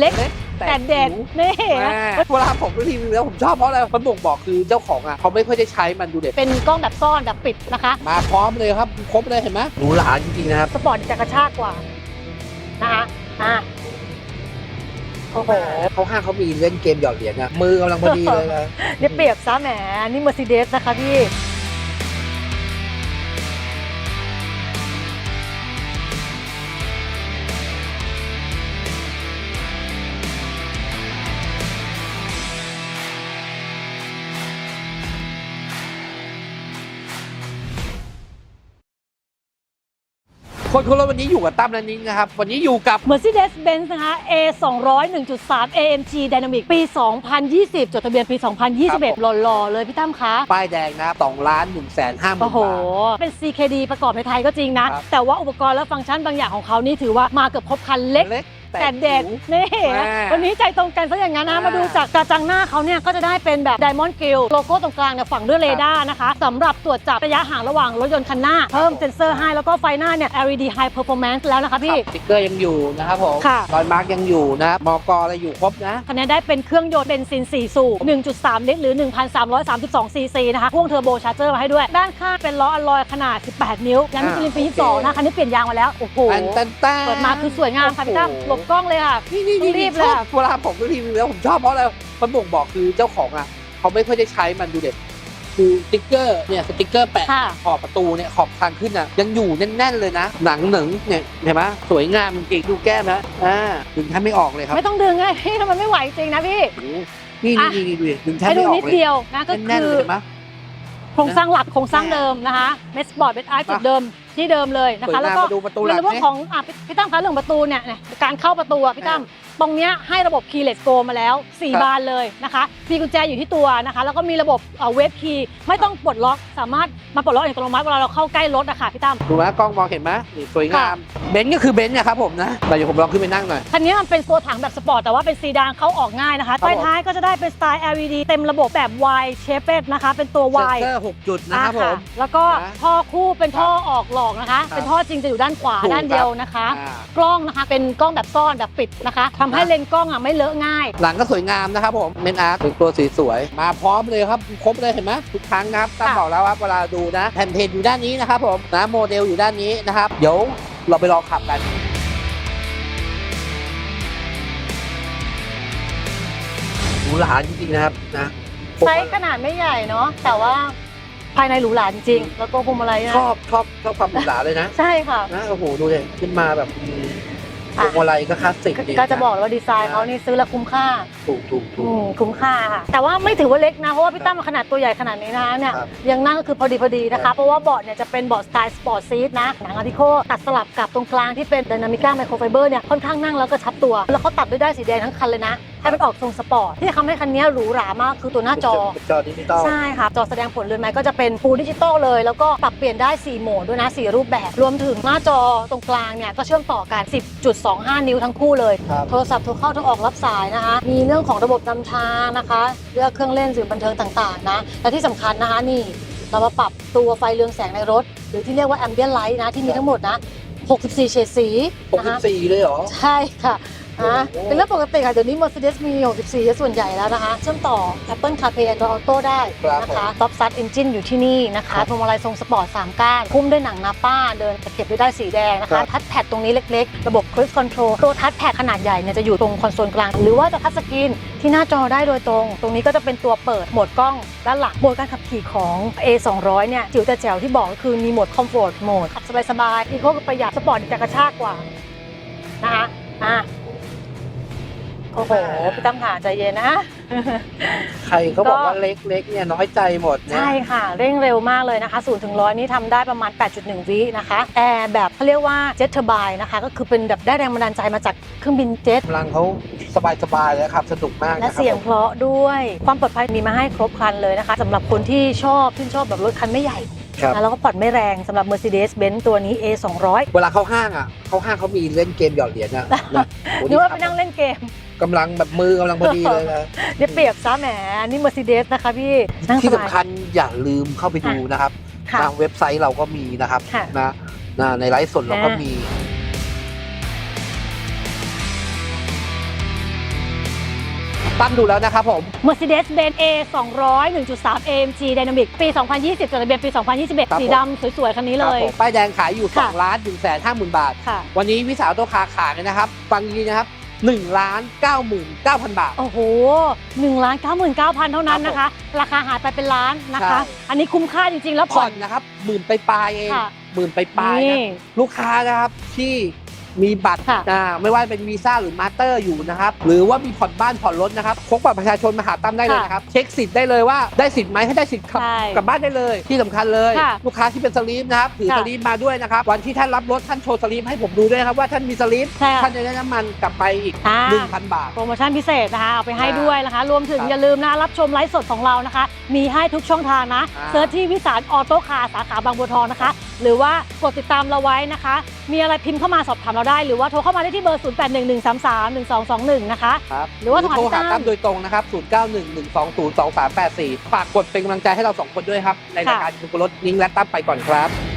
เล็กแต่เด็ดนี่แม่เวลาผมรีวิวแล้วผมชอบเพราะอะไรมันบ่งบอกคือเจ้าของอะเขาไม่ค่อยได้ใช้มันดูเด็ดเป็นกล้องแบบซ่อนแบบปิดนะคะ มาพร้อมเลยครับครบเลยเห็นไหมหรูหราจริงๆนะครับสปอร์ตจะกระชากกว่านะคะอะโอ้โหเขาห้างเขามีเล่นเกมหยอดเหรียญอะมือกำลังพอดีเลยนะเดี๋ยวเปรียบซะแหมนี่ Mercedes นะคะพี่ คนคนละวันนี้อยู่กับตั้มนันนิงนะครับ วันนี้อยู่กับ Mercedes-Benz นะคะ A 2 0 1.3 AMG Dynamic ปี 2020 จดทะเบียนปี 2021 หล่อๆ เลยพี่ตั้มคะ ป้ายแดงนะครับสองล้านหนึ่งแสนห้าหมื่โอ้นโหบาทเป็น CKD ประกอบในไทยก็จริงนะครับแต่ว่าอุปกรณ์และฟังก์ชันบางอย่างของเขานี่ถือว่ามาเกือบครบครันเล็ก เล็กแต่เด็ดจิ๋วนี่แม่วันนี้ใจตรงกันซะอย่างนั้นนะอ่ามมาดูจากกระจังหน้าเขาเนี่ยก็จะได้เป็นแบบ Diamond Grill โลโก้ตรงกลางเนี่ยฝังด้วยเรดาร์นะคะสำหรับตรวจจับระยะห่างระหว่างรถยนต์คันหน้า เพิ่มเซ็นเซอร์ให้แล้วก็ไฟหน้าเนี่ย LED High Performance แล้วนะคะพี่สติ๊กเกอร์ยังอยู่นะครับผมค่ะรอยมาร์กยังอยู่นะครับมอกอะไรอยู่ครบนะคันนี้ได้เป็นเครื่องยนต์เบนซิน4สูบ1.3 ลิตรหรือ 1,332ซีซีนะคะพ่วงเทอร์โบชาร์เจอร์มาให้ด้วย ด้านข้างเป็นล้ออลลอยขนาด 18 นิ้วยางมิชลินปีอ่า22นะคันนี้เปลี่ยนยางมาแล้วโอ้โหอันตันต้าเปิดมาคือสวยงามค่ะพี่ตั้มหลบกล้องเลยค่ะนี่นี่นี่รีรีบบเลยอะเวลาผมรีวิวแล้วผมชอบเพราะอะไรมันบ่งบอกคือเจ้าของอะเขาไม่ค่อยได้ใช้มันดูเด็ดคือสติ๊กเกอร์เนี่ยสติ๊กเกอร์แปะค่ะ ขอบประตูเนี่ยขอบทางขึ้นอะยังอยู่แน่นๆเลยนะ หนังหนึ่งเนี่ยเห็นไหมสวยงามจริงๆดูแก้มนะอ่าดึงแทบไม่ออกเลยครับไม่ต้องดึงไงพี่ทำไมไม่ไหวจริงนะพี่โอ้โหนี่อะนี่นี่ดูดิดึงแทบให้ดูไม่ออนิกดเลยเดียวนะก็แน่นคืๆอเลยเห็นไหม โครงสร้างหลักโครงสร้างเดิมนะคะเมสบอร์ดเบสไอจุดเดิมที่เดิมเลยนะสวยคะงามแล้วก็มาดูประตูหในลังเรื่องนี่ของอะพี่พี่ตั้มคะเรื่องประตูเนี่ยเนี่ยการเข้าประตูอะพี่ตั้ม ตรงเนี้ยให้ระบบ keyless go มาแล้วครับ4บานเลยนะคะ มีกุญแจอยู่ที่ตัวนะคะ แล้วก็มีระบบเวฟคีย์ไม่ต้องปลดล็อก สามารถมาปลดล็อกอัตโนมัติเวลาเราเข้าใกล้รถนะคะพี่ตั้มดูไหมกล้องมองเห็นไหมนี่สวยงาม เบนซ์ก็คือเบนซ์นะครับผมนะแต่เดี๋ยวผมลองขึ้นไปนั่งหน่อย คันนี้มันเป็นตัวถังแบบสปอร์ตแต่ว่าเป็นซีดานเข้าออกง่ายนะคะครับผมไฟท้ายก็จะได้เป็นสไตล์ LED เต็มระบบแบบ Y shape นะคะ เป็นตัวเซ็น Y เซอร์หกจุดนะครับผอ่ามแล้วก็นะท่อคู่เป็นท่อออกหลอกนะคะครับเป็นท่อจริงจะอยู่ด้านขวาถูกด้านเดียวนะคะอ่ากล้องนะคะเป็นกล้องแบบซ่อนแบบปิดนะคะทำให้นะเลนส์กล้องอะไม่เลอะง่าย หลังก็สวยงามนะครับผมเมนอาร์ตเป็นตัวสีสวย มาพร้อมเลยครับครบเลยเห็นไหมทุกครั้งนะครับตั้งค่ะบอกแล้วว่าเวลาดูนะแผ่นเพจอยู่ด้านนี้นะครับผมนะโมเดลอยู่ด้านนี้นะครับเดี๋ยวเราไปลองขับกันหรูหราจริงๆนะครับนะผมไซส์ขนาดไม่ใหญ่เนาะแต่ว่าภายในหรูหราจริงๆแล้วก็พวงมาลัยนะชอบชอบชอบความหรูหราเลยนะ ใช่ค่ะนะโอ้โหดูเลยขึ้นมาแบบ พอะวงมาลัยก็คลาสสิกดีก็จะบอกเลยว่าดีไซน์เขานี่ซื้อแล้วคุ้มค่าถูกถูกถูอืกมคุ้มค่าค่ะ แต่ว่าไม่ถือว่าเล็กนะ เพราะว่าพี่ตั้มขนาดตัวใหญ่ขนาดนี้นะเนี่ยครับยังนั่งก็คือพอดีพอดีนะครัคะ บ เพราะว่าเบาะเนี่ยจะเป็นเบาะสไตล์สปอร์ตซีทนะหนังอาร์ติโคตัดสลับกับตรงกลางที่เป็นไดนามิก้าไมโครไฟเบอร์เนี่ยค่อนข้างนั่งแล้วก็ชับตัว แล้วเขาตัดด้วยได้ายสีแดงทั้งคันเลยนะ ให้มันออกทรงสปอร์ตที่ทำให้คันนี้หรูหรามากคือตัวหน้าจอเป็นจอดิจิตอล ใช่ค่ะ จอแสดงผลเรือนไม้ก็จะเป็นฟูลดิจิตอลเลย แล้วก็ปรับเปลี่ยนได้ 4 โหมดด้วยนะ 4 รูปแบบ รวมถึงหน้าจอตรงกลางเนี่ย ก็เชื่อมต่อกัน10.25 นิ้วทั้งคู่เลย ครับ โทรศัพท์โทรเข้าโทรออกรับสายนะคะ มีเรื่องของระบบนำทางนะคะ เลือกเครื่องเล่นสื่อบันเทิงต่างๆนะ และที่สำคัญนะคะนี่เรามาปรับตัวไฟเรืองแสงในรถ หรือที่เรียกว่า ambient light นะที่มีทั้งหมดนะ 64 เฉดสีหกนะสิบคะสี่เลยเหรอ ใช่ค่ะ อะโอ้โหเป็นเรื่องปกติค่ะเดี๋ยวนี้ Mercedes มี 64 ส่วนใหญ่แล้วนะคะ เชื่อมต่อ Apple CarPlay Android Auto ได้ครับนะคะ Top Start Engine อยู่ที่นี่นะครัคะบพวงมาลัยทรงสปอร์ต 3 ก้าน คุ้มด้วยหนังนาป้า เดินตะเก็บด้วยได้ายสีแดงนะครัคะบทัชแพดตรงนี้เล็กๆ ระบบ Cruise Control ตัวทัชแพดขนาดใหญ่เนี่ยจะอยู่ตรงคอนโซลกลาง หรือว่าจะทัชสกรีนที่หน้าจอได้โดยตรง ตรงนี้ก็จะเป็นตัวเปิดโหมดกล้องด้านหลังโหมดการขับขี่ของ A 2 0 0เนี่ยจิ๋วแต่แจ๋วที่บอกก็คือมีโหมด Comfort โหมดขับสบายๆอีโคก็ประหยัดสปอร์ตจะกระชากกว่านะคะอะ โอ้โหพี่ตั้มค่ะใจเย็นนะ ใครเขาบอกก็ว่าเล็กเล็กเนี่ยน้อยใจหมดนะใช่ค่ะ เร่งเร็วมากเลยนะคะ0ถึงร้อยนี้ทำได้ประมาณ 8.1 วินะคะแอร์แบบเขาเรียกว่าเจ็ตเทอร์บายนะคะ ก็คือเป็นแบบได้แรงบันดาลใจมาจากเครื่องบินเจ็ตกำลังเขาสบายสบายๆเลยครับสนุกมากและนะครับเสียงผมเพราะด้วยความปลอดภัยมีมาให้ครบครันเลยนะคะสำหรับคนที่ชอบที่นชอบแบบรถคันไม่ใหญ่ครับนะแล้วก็ผ่อนไม่แรงสำหรับ Mercedes-Benz ตัวนี้ A 200เวลาเข้าห้างอะเข้าห้างเขามีเล่นเกมหยอดเหรียญอะนะโอ้นึกว่าไปนั่งเล่นเกม กำลังแบบมือกำลังพอดีเลยนะเดี๋ยวเปรียบซะแหมนี่ Mercedes นะคะพี่นั่งสที่บายสำคัญอย่าลืมเข้าไปดูนะครับค่ะทางเว็บไซต์เราก็มีนะครับค่ะนะนะในไลฟ์สดเราก็อ่ามีมีตั้งดูแล้วนะครับผม Mercedes-Benz A 200 1.3 AMG Dynamic ปี 2020จดทะเบียนปีครับ2021 สีดำสวยๆ คันนี้คเลรับยผมป้ายแดงขายอยู่ค่ะ2ล้าน1แสน5หมื่นบาทค่ะวันนี้วิสาตัวคาขายเลยนะครับ ฟังดีๆนะครับ 1ล้าน9หมื่น9พันบาทโอ้โห1ล้าน99,000เท่านั้นนะคะ ราคาหายไปเป็นล้านนะคะ ใช่ อันนี้คุ้มค่าจริงๆแล้วผ่ผ่ออนน นะครับหมื่นไปปลายๆเองค่ะหมื่นไปปลายๆนี่ นะลูกค้านะครับที่ มีบัตรค่ะอ่าไม่ว่าเป็นวีซ่าหรือมาสเตอร์อยู่นะครับ หรือว่ามีผ่อนบ้านผ่อนรถนะครับพกบัตรประชาชนมาหาตั้มได้เลยนะครับ เช็คสิทธิ์ได้เลยว่าได้สิทธิ์ไหมให้ได้สิทธิ์ขับใช่กลับบ้านได้เลยที่สำคัญเลยค่ะลูกค้าที่เป็นสลีปนะครับถือค่ะสลีปมาด้วยนะครับ วันที่ท่านรับรถท่านโชว์สลีปให้ผมดูด้วยนะครับว่าท่านมีสลีปใช่ค่ะท่านจะได้น้ำมันกลับไปอีกอ่า1,000 บาท โปรโมชั่นพิเศษนะคะเอาไปให้อ่าด้วยนะคะ รวมถึงครับอย่าลืมนะรับชมไลฟ์สดของเรานะคะ มีให้ทุกช่องทางนะอ่าเซิร์ชที่วิสารออโต้คาร์สาขาบางบัวทองนะคะ หรือว่ากดติดตามเราไว้นะคะ มีอะไรพิมพ์เข้ามาสอบถามเราได้หรือว่าโทรเข้ามาได้ที่เบอร์ 0811331221 นะคะ ครับหรือว่าโทรหาโทรหาตั้ตั้มมโดยตรงนะครับ 0911202384 ฝากกดเป็นกำลังใจให้เราสองคนด้วยครับ ในรายการคุณรถนิ้งและตั้มไปก่อนครับ